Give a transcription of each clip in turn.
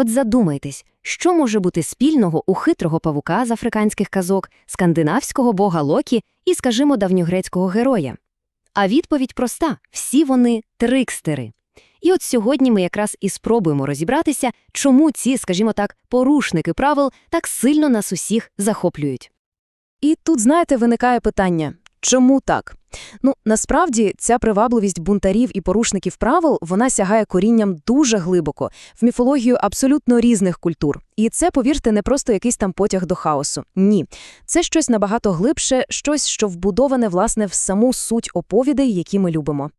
От задумайтесь, що може бути спільного у хитрого павука з африканських казок, скандинавського бога Локі і, скажімо, давньогрецького героя? А відповідь проста – всі вони трикстери. І от сьогодні ми якраз і спробуємо розібратися, чому ці, скажімо так, порушники правил так сильно нас усіх захоплюють. І тут, знаєте, виникає питання чому так? Ну, насправді, ця привабливість бунтарів і порушників правил вона сягає корінням дуже глибоко в міфологію абсолютно різних культур. І це, повірте, не просто якийсь там потяг до хаосу. Ні, це щось набагато глибше, щось, що вбудоване власне в саму суть оповідей, які ми любимо.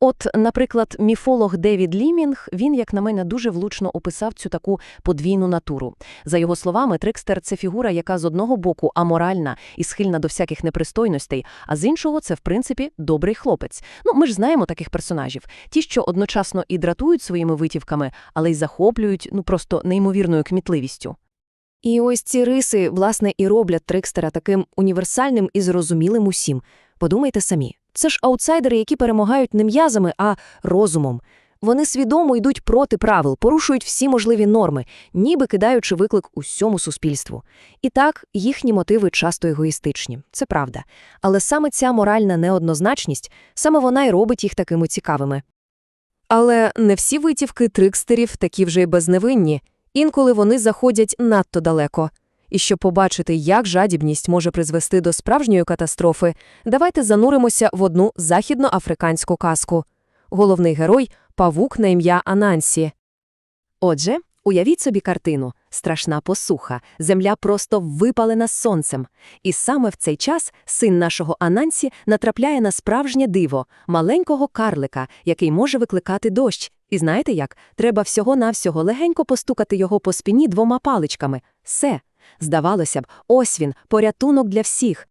От, наприклад, міфолог Девід Лімінг, він, як на мене, дуже влучно описав цю таку подвійну натуру. За його словами, трикстер – це фігура, яка з одного боку аморальна і схильна до всяких непристойностей, а з іншого – це, в принципі, добрий хлопець. Ну, ми ж знаємо таких персонажів. Ті, що одночасно і дратують своїми витівками, але й захоплюють, ну, просто неймовірною кмітливістю. І ось ці риси, власне, і роблять трикстера таким універсальним і зрозумілим усім. Подумайте самі. Це ж аутсайдери, які перемагають не м'язами, а розумом. Вони свідомо йдуть проти правил, порушують всі можливі норми, ніби кидаючи виклик усьому суспільству. І так, їхні мотиви часто егоїстичні, це правда. Але саме ця моральна неоднозначність, саме вона й робить їх такими цікавими. Але не всі витівки трикстерів такі вже й безневинні. Інколи вони заходять надто далеко. І щоб побачити, як жадібність може призвести до справжньої катастрофи, давайте зануримося в одну західноафриканську казку. Головний герой – павук на ім'я Анансі. Отже, уявіть собі картину – страшна посуха, земля просто випалена сонцем. І саме в цей час син нашого Анансі натрапляє на справжнє диво – маленького карлика, який може викликати дощ. І знаєте як? Треба всього-навсього легенько постукати його по спині двома паличками. Все. Здавалося б, ось він, порятунок для всіх.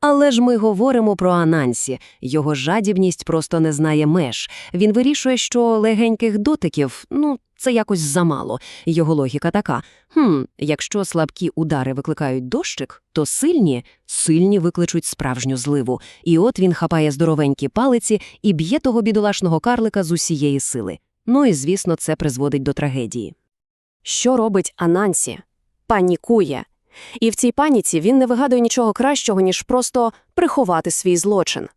Але ж ми говоримо про Анансі. Його жадібність просто не знає меж. Він вирішує, що легеньких дотиків, ну, це якось замало. Його логіка така. Хм, якщо слабкі удари викликають дощик, то сильні, сильні викличуть справжню зливу. І от він хапає здоровенькі палиці і б'є того бідолашного карлика з усієї сили. Ну і, звісно, це призводить до трагедії. Що робить Анансі? Панікує. І в цій паніці він не вигадує нічого кращого, ніж просто приховати свій злочин.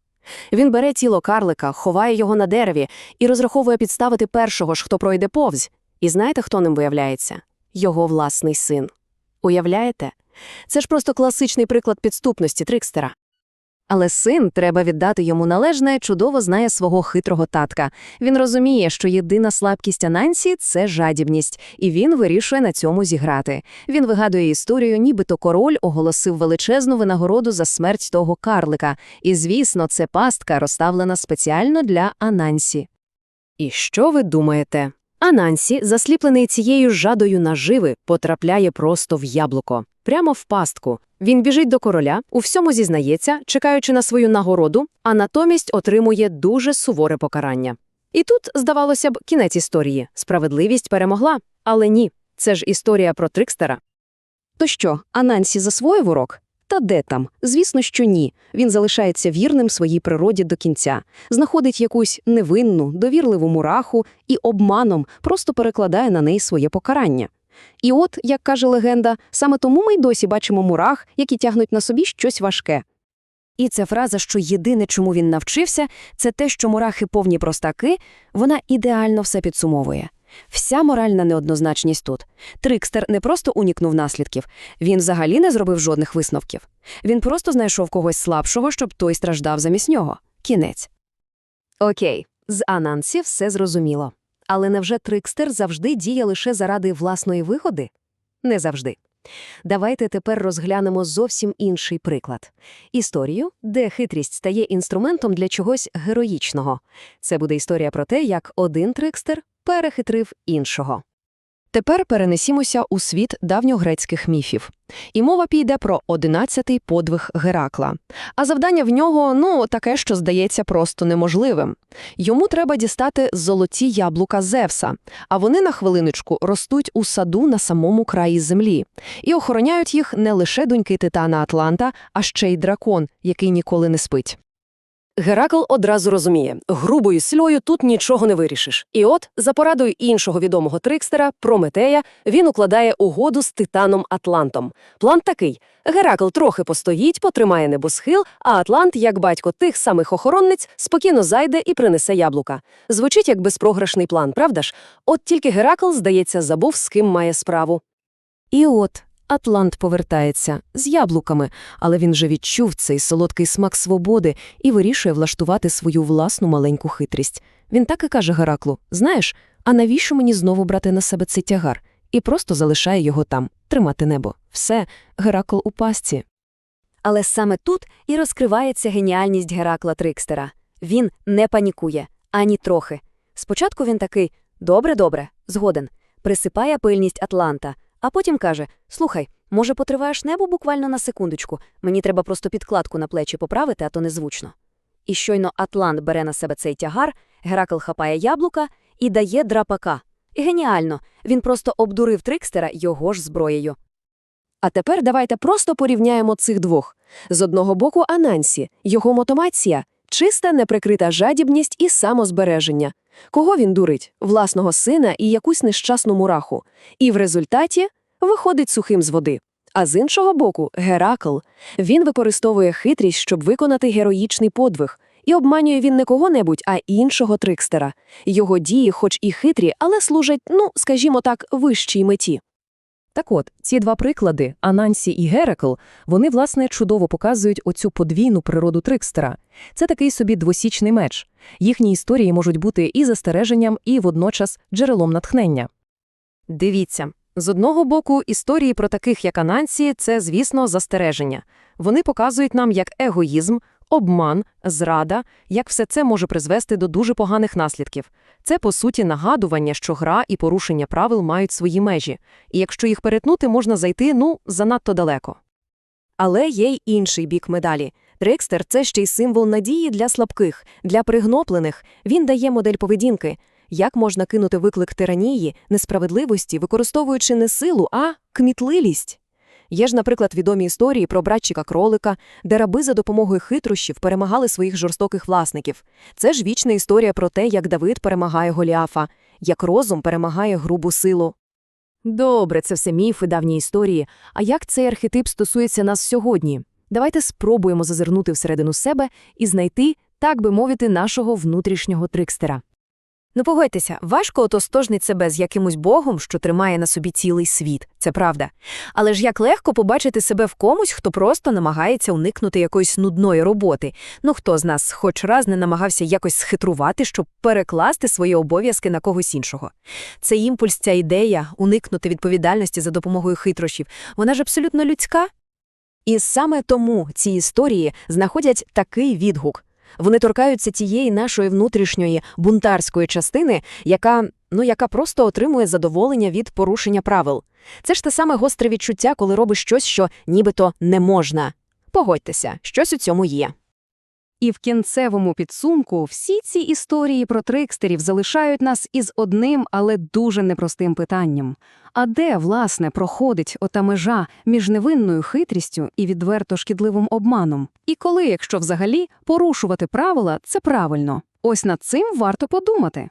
Він бере тіло карлика, ховає його на дереві і розраховує підставити першого ж, хто пройде повз. І знаєте, хто ним виявляється? Його власний син. Уявляєте? Це ж просто класичний приклад підступності Трикстера. Але син, треба віддати йому належне, чудово знає свого хитрого татка. Він розуміє, що єдина слабкість Анансі – це жадібність, і він вирішує на цьому зіграти. Він вигадує історію, нібито король оголосив величезну винагороду за смерть того карлика. І, звісно, це пастка, розставлена спеціально для Анансі. І що ви думаєте? Анансі, засліплений цією жадою наживи, потрапляє просто в яблуко, прямо в пастку. Він біжить до короля, у всьому зізнається, чекаючи на свою нагороду, а натомість отримує дуже суворе покарання. І тут, здавалося б, кінець історії. Справедливість перемогла. Але ні, це ж історія про Трикстера. То що, Анансі засвоїв урок? Та де там? Звісно, що ні. Він залишається вірним своїй природі до кінця, знаходить якусь невинну, довірливу мураху і обманом просто перекладає на неї своє покарання. І от, як каже легенда, саме тому ми й досі бачимо мурах, які тягнуть на собі щось важке. І ця фраза, що єдине, чому він навчився, це те, що мурахи повні простаки, вона ідеально все підсумовує. Вся моральна неоднозначність тут. Трикстер не просто унікнув наслідків, він взагалі не зробив жодних висновків. Він просто знайшов когось слабшого, щоб той страждав замість нього. Кінець. Окей, з Анансі все зрозуміло. Але невже Трикстер завжди діє лише заради власної вигоди? Не завжди. Давайте тепер розглянемо зовсім інший приклад. Історію, де хитрість стає інструментом для чогось героїчного. Це буде історія про те, як один трикстер перехитрив іншого. Тепер перенесімося у світ давньогрецьких міфів. І мова піде про одинадцятий подвиг Геракла. А завдання в нього, ну, таке, що здається просто неможливим. Йому треба дістати золоті яблука Зевса, а вони на хвилиночку ростуть у саду на самому краї землі. І охороняють їх не лише доньки Титана Атланта, а ще й дракон, який ніколи не спить. Геракл одразу розуміє, грубою сльою тут нічого не вирішиш. І от, за порадою іншого відомого трикстера, Прометея, він укладає угоду з Титаном Атлантом. План такий: Геракл трохи постоїть, потримає небосхил, а Атлант, як батько тих самих охоронниць, спокійно зайде і принесе яблука. Звучить як безпрограшний план, правда ж? От тільки Геракл, здається, забув, з ким має справу. І от Атлант повертається з яблуками, але він же відчув цей солодкий смак свободи і вирішує влаштувати свою власну маленьку хитрість. Він так і каже Гераклу: Знаєш, а навіщо мені знову брати на себе цей тягар? І просто залишає його там, тримати небо. Все, Геракл у пастці. Але саме тут і розкривається геніальність Геракла Трикстера. Він не панікує, ані трохи. Спочатку він такий «добре, добре, згоден», присипає пильність Атланта, а потім каже «слухай, може потриваєш небо буквально на секундочку, мені треба просто підкладку на плечі поправити, а то незвучно». І щойно Атлант бере на себе цей тягар, Геракл хапає яблука і дає драпака. Геніально, він просто обдурив Трикстера його ж зброєю. А тепер давайте просто порівняємо цих двох. З одного боку Анансі, його мотомація – чиста неприкрита жадібність і самозбереження. Кого він дурить? Власного сина і якусь нещасну мураху. І в результаті виходить сухим з води. А з іншого боку, Геракл. Він використовує хитрість, щоб виконати героїчний подвиг. І обманює він не кого-небудь, а іншого трикстера. Його дії, хоч і хитрі, але служать, ну, скажімо так, вищій меті. Так от, ці два приклади, Анансі і Геракл, вони, власне, чудово показують оцю подвійну природу Трикстера. Це такий собі двосічний меч. Їхні історії можуть бути і застереженням, і водночас джерелом натхнення. Дивіться, з одного боку, історії про таких, як Анансі, це, звісно, застереження. Вони показують нам, як егоїзм, обман, зрада, як все це може призвести до дуже поганих наслідків. Це, по суті, нагадування, що гра і порушення правил мають свої межі, і якщо їх перетнути, можна зайти, ну, занадто далеко. Але є й інший бік медалі. Трикстер – це ще й символ надії для слабких, для пригноплених. Він дає модель поведінки. Як можна кинути виклик тиранії, несправедливості, використовуючи не силу, а кмітливість? Є ж, наприклад, відомі історії про братчика-кролика, де раби за допомогою хитрощів перемагали своїх жорстоких власників. Це ж вічна історія про те, як Давид перемагає Голіафа, як розум перемагає грубу силу. Добре, це все міфи, давні історії. А як цей архетип стосується нас сьогодні? Давайте спробуємо зазирнути всередину себе і знайти, так би мовити, нашого внутрішнього трикстера. Ну погодьтеся, важко отостожнить себе з якимось богом, що тримає на собі цілий світ, це правда. Але ж як легко побачити себе в комусь, хто просто намагається уникнути якоїсь нудної роботи. Ну хто з нас хоч раз не намагався якось схитрувати, щоб перекласти свої обов'язки на когось іншого. Цей імпульс, ця ідея уникнути відповідальності за допомогою хитрощів, вона ж абсолютно людська. І саме тому ці історії знаходять такий відгук. Вони торкаються тієї нашої внутрішньої бунтарської частини, яка, ну, яка просто отримує задоволення від порушення правил. Це ж те саме гостре відчуття, коли робиш щось, що нібито не можна. Погодьтеся, щось у цьому є. І в кінцевому підсумку всі ці історії про трикстерів залишають нас із одним, але дуже непростим питанням. А де, власне, проходить ота межа між невинною хитрістю і відверто шкідливим обманом? І коли, якщо взагалі, порушувати правила – це правильно? Ось над цим варто подумати.